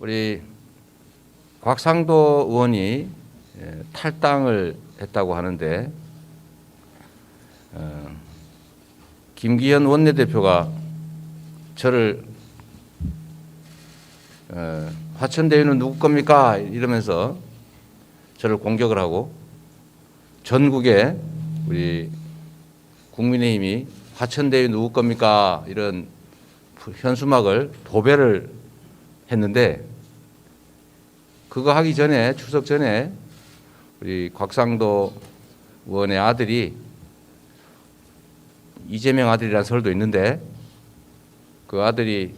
우리 곽상도 의원이 예, 탈당을 했다고 하는데 어, 김기현 원내대표가 저를 어, 화천대유는 누구 겁니까? 이러면서 저를 공격을 하고 전국에 우리 국민의힘이 화천대유 누구 겁니까? 이런 현수막을 도배를 했는데 그거 하기 전에 추석 전에 우리 곽상도 의원의 아들이 이재명 아들이라는 설도 있는데 그 아들이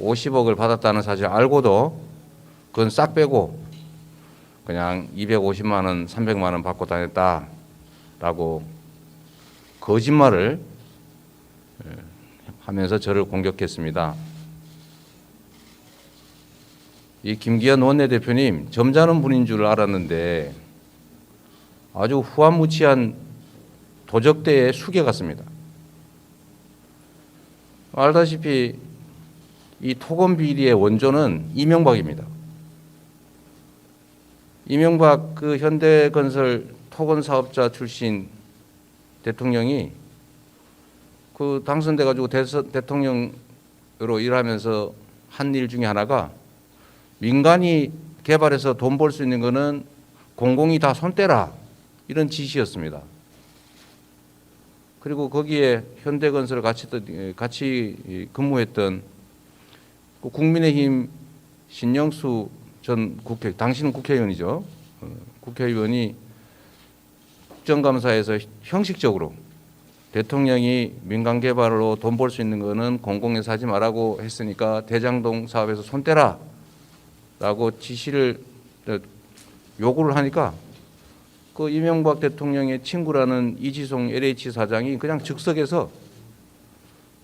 50억을 받았다는 사실 알고도 그건 싹 빼고 그냥 250만 원, 300만 원 받고 다녔다라고 거짓말을 예, 하면서 저를 공격했습니다. 이 김기현 원내대표님 점잖은 분인 줄 알았는데 아주 후한무치한 도적대의 수계 같습니다. 알다시피 이 토건 비리의 원조는 이명박입니다. 이명박 그 현대건설 토건 사업자 출신 대통령이 그 당선돼 가지고 대통령으로 일하면서 한 일 중에 하나가 민간이 개발해서 돈 벌 수 있는 거는 공공이 다 손대라 이런 지시였습니다. 그리고 거기에 현대건설 같이 같이 근무했던 그 국민의힘 신영수 전 국회 당신은 국회의원이죠. 어, 국회의원이 국정감사에서 형식적으로 대통령이 민간 개발로 돈 벌 수 있는 거는 공공에서 하지 말라고 했으니까 대장동 사업에서 손대라 라고 지시를 어, 요구를 하니까 그 이명박 대통령의 친구라는 이지송 LH 사장이 그냥 즉석에서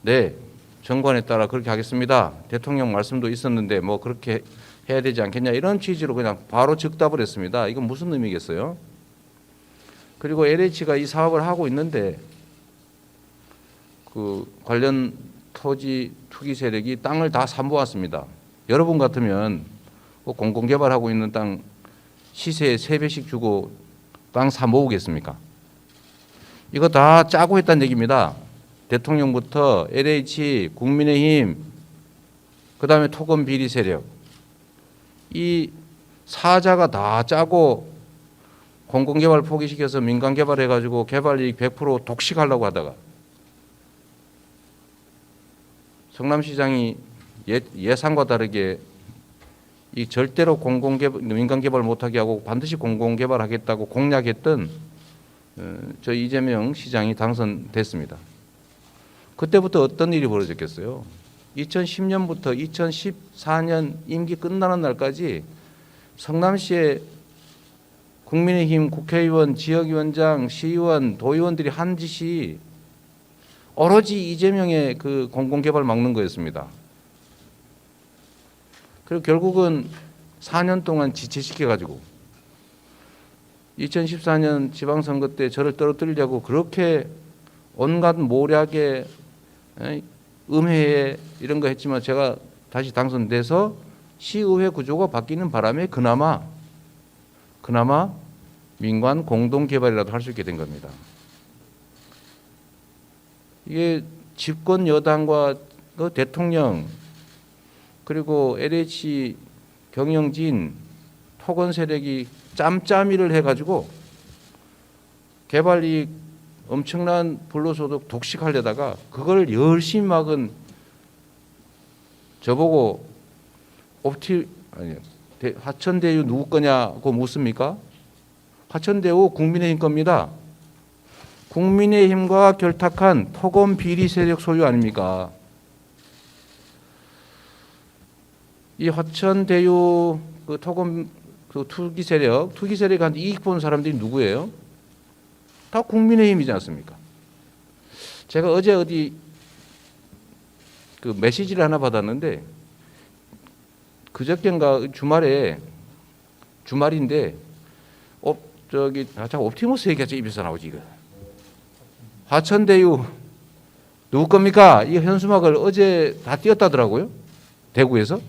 네 정관에 따라 그렇게 하겠습니다. 대통령 말씀도 있었는데 뭐 그렇게 해야 되지 않겠냐 이런 취지로 그냥 바로 즉답을 했습니다. 이건 무슨 의미겠어요? 그리고 LH가 이 사업을 하고 있는데 그 관련 토지 투기 세력이 땅을 다 사모았습니다. 여러분 같으면 뭐 공공 개발하고 있는 땅 시세 세 배씩 주고 땅 사 모으겠습니까? 이거 다 짜고 했다는 얘기입니다. 대통령부터 LH, 국민의힘, 그 다음에 토건 비리 세력 이 사자가 다 짜고 공공개발 포기시켜서 민간개발 해가지고 개발이익 100% 독식하려고 하다가 성남시장이 예, 예상과 다르게 이 절대로 공공 개발 민간 개발 못하게 하고 반드시 공공 개발하겠다고 공약했던 어, 저 이재명 시장이 당선됐습니다. 그때부터 어떤 일이 벌어졌겠어요? 2010년부터 2014년 임기 끝나는 날까지 성남시의 국민의힘 국회의원, 지역위원장, 시의원, 도의원들이 한 짓이 오로지 이재명의 그 공공개발 막는 거였습니다. 그리고 결국은 4년 동안 지체시켜 가지고 2014년 지방선거 때 저를 떨어뜨리려고 그렇게 온갖 모략에 음해에 이런 거 했지만 제가 다시 당선돼서 시의회 구조가 바뀌는 바람에 그나마 그나마 민관 공동 개발이라도 할 수 있게 된 겁니다. 이게 집권 여당과 그 대통령 그리고 LH 경영진 토건 세력이 짬짬이를 해가지고 개발 이익 엄청난 불로소득 독식하려다가 그걸 열심히 막은 저보고 옵티 아니 대- 화천대유 누구 거냐고 묻습니까? 화천대유 국민의힘 겁니다. 국민의힘과 결탁한 토건 비리 세력 소유 아닙니까? 이 화천대유 그 토건 그 투기 세력, 투기 세력한테 이익 본 사람들이 누구예요? 다 국민의힘이지 않습니까? 제가 어제 어디 그 메시지를 하나 받았는데 그저께인가 주말에 주말인데 어 저기 아, 자 옵티머스 얘기하지 입에서 나오지 이거 화천대유 누구 겁니까? 이 현수막을 어제 다 띄었다더라고요 대구에서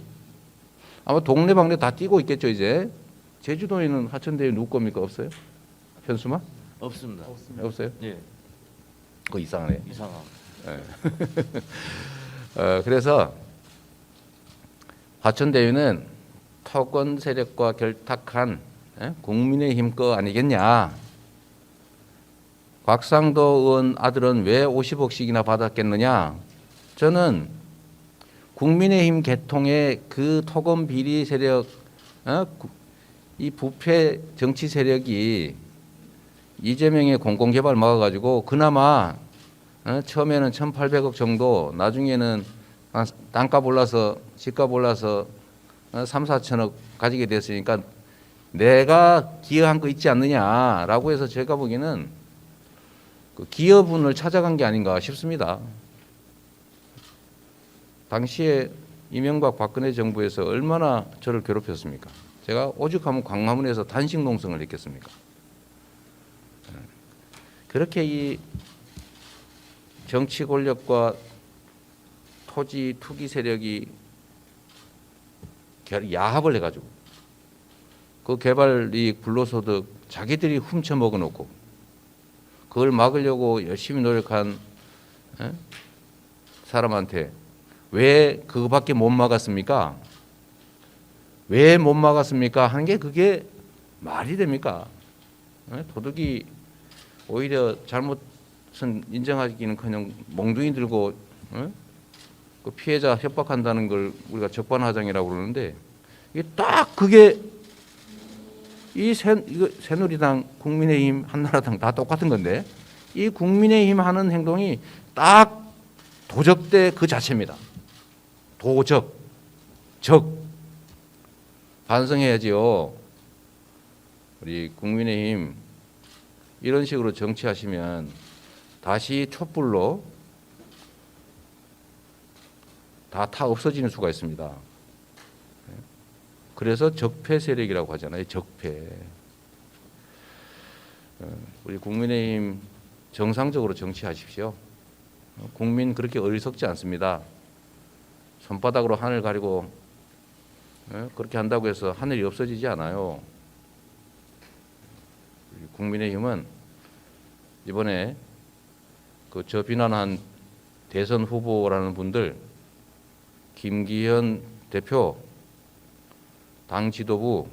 아마 동네방네 다 뛰고 있겠죠 이제. 제주도에는 하천대유 누구 겁니까 없어요? 현수막 없습니다. 없어요? 예, 그거 이상하네. 이상함. 어, 그래서 화천대유는 토건 세력과 결탁한 예? 국민의힘 거 아니겠냐. 곽상도 의원 아들은 왜 50억씩이나 받았겠느냐. 저는 국민의힘 개통의 그 토건 비리 세력, 어? 구- 이 부패 정치 세력이 이재명의 공공개발 막아가지고 그나마 어, 처음에는 1,800억 정도, 나중에는 한 땅값 올라서 집값 올라서 어, 3, 4천억 가지게 됐으니까 내가 기여한 거 있지 않느냐라고 해서 제가 보기에는 그 기여분을 찾아간 게 아닌가 싶습니다. 당시에 이명박 박근혜 정부에서 얼마나 저를 괴롭혔습니까? 제가 오죽하면 광화문에서 단식 농성을 했겠습니까? 예. 그렇게 이 정치 권력과 토지 투기 세력이 결- 야합을 해가지고 그 개발 이익 불로소득 자기들이 훔쳐 먹어놓고 그걸 막으려고 열심히 노력한 에? 사람한테 왜 그거밖에 못 막았습니까? 왜 못 막았습니까? 하는 게 그게 말이 됩니까? 에? 도둑이 오히려 잘못은 인정하기는커녕 몽둥이 들고 에? 그 피해자 협박한다는 걸 우리가 적반하장이라고 그러는데 이게 딱 그게 이 새, 이거 새누리당, 국민의힘, 한나라당 다 똑같은 건데 이 국민의힘 하는 행동이 딱 도적대 그 자체입니다. 도적, 적 반성해야지요. 우리 국민의힘 이런 식으로 정치하시면 다시 촛불로 다 타 없어지는 수가 있습니다. 그래서 적폐 세력이라고 하잖아요. 적폐. 어, 우리 국민의힘 정상적으로 정치하십시오. 어, 국민 그렇게 어리석지 않습니다. 손바닥으로 하늘 가리고 어, 그렇게 한다고 해서 하늘이 없어지지 않아요. 국민의힘은 이번에 그 저 비난한 대선 후보라는 분들 김기현 대표 당 지도부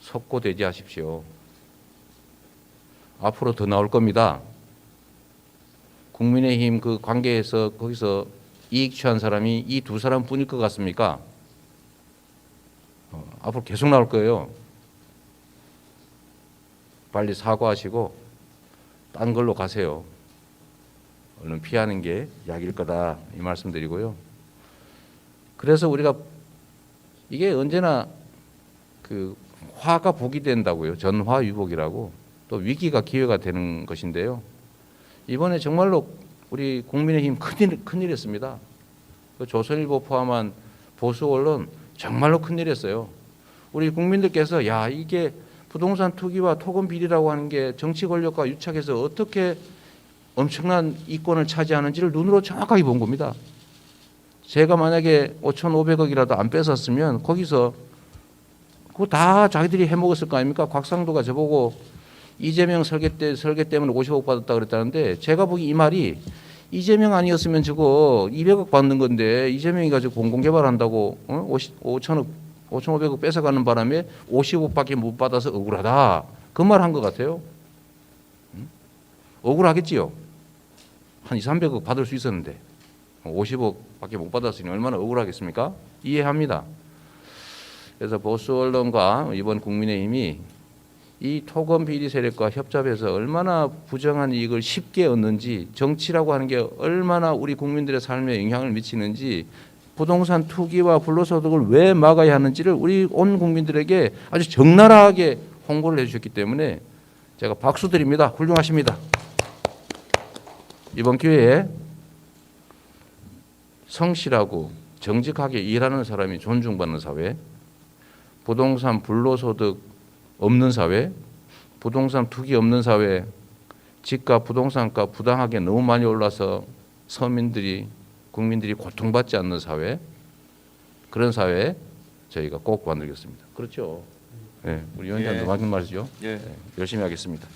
석고 대지하십시오. 앞으로 더 나올 겁니다. 국민의힘 그 관계에서 거기서 이익 취한 사람이 이 두 사람뿐일 것 같습니까? 어, 앞으로 계속 나올 거예요. 빨리 사과하시고 딴 걸로 가세요. 얼른 피하는 게 약일 거다 이 말씀드리고요. 그래서 우리가 이게 언제나 그 화가 복이 된다고요. 전화위복이라고 또 위기가 기회가 되는 것인데요. 이번에 정말로 우리 국민의힘 큰일 큰일했습니다. 그 조선일보 포함한 보수 언론 정말로 큰일했어요. 우리 국민들께서 야 이게 부동산 투기와 토건 비리라고 하는 게 정치 권력과 유착해서 어떻게 엄청난 이권을 차지하는지를 눈으로 정확하게 본 겁니다. 제가 만약에 5,500억이라도 안 뺏었으면 거기서 그거 다 자기들이 해먹었을 거 아닙니까? 곽상도가 저보고 이재명 설계 때 설계 때문에 50억 받았다 그랬다는데 제가 보기 이 말이 이재명 아니었으면 저거 200억 받는 건데 이재명이 가지고 공공개발한다고 어? 50, 5천억 5,500억 뺏어가는 바람에 50억밖에 못 받아서 억울하다 그 말 한 것 같아요. 응? 억울하겠지요. 한 2, 300억 받을 수 있었는데 50억밖에 못 받았으니 얼마나 억울하겠습니까? 이해합니다. 그래서 보수 언론과 이번 국민의힘이 이 토건 비리 세력과 협잡해서 얼마나 부정한 이익을 쉽게 얻는지 정치라고 하는 게 얼마나 우리 국민들의 삶에 영향을 미치는지 부동산 투기와 불로소득을 왜 막아야 하는지를 우리 온 국민들에게 아주 적나라하게 홍보를 해주셨기 때문에 제가 박수 드립니다. 훌륭하십니다. 이번 기회에 성실하고 정직하게 일하는 사람이 존중받는 사회, 부동산 불로소득 없는 사회, 부동산 투기 없는 사회, 집값 부동산값 부당하게 너무 많이 올라서 서민들이 국민들이 고통받지 않는 사회, 그런 사회 저희가 꼭 만들겠습니다. 그렇죠. 네, 우리 위원장도 예. 맞는 말이죠. 예. 네, 열심히 하겠습니다.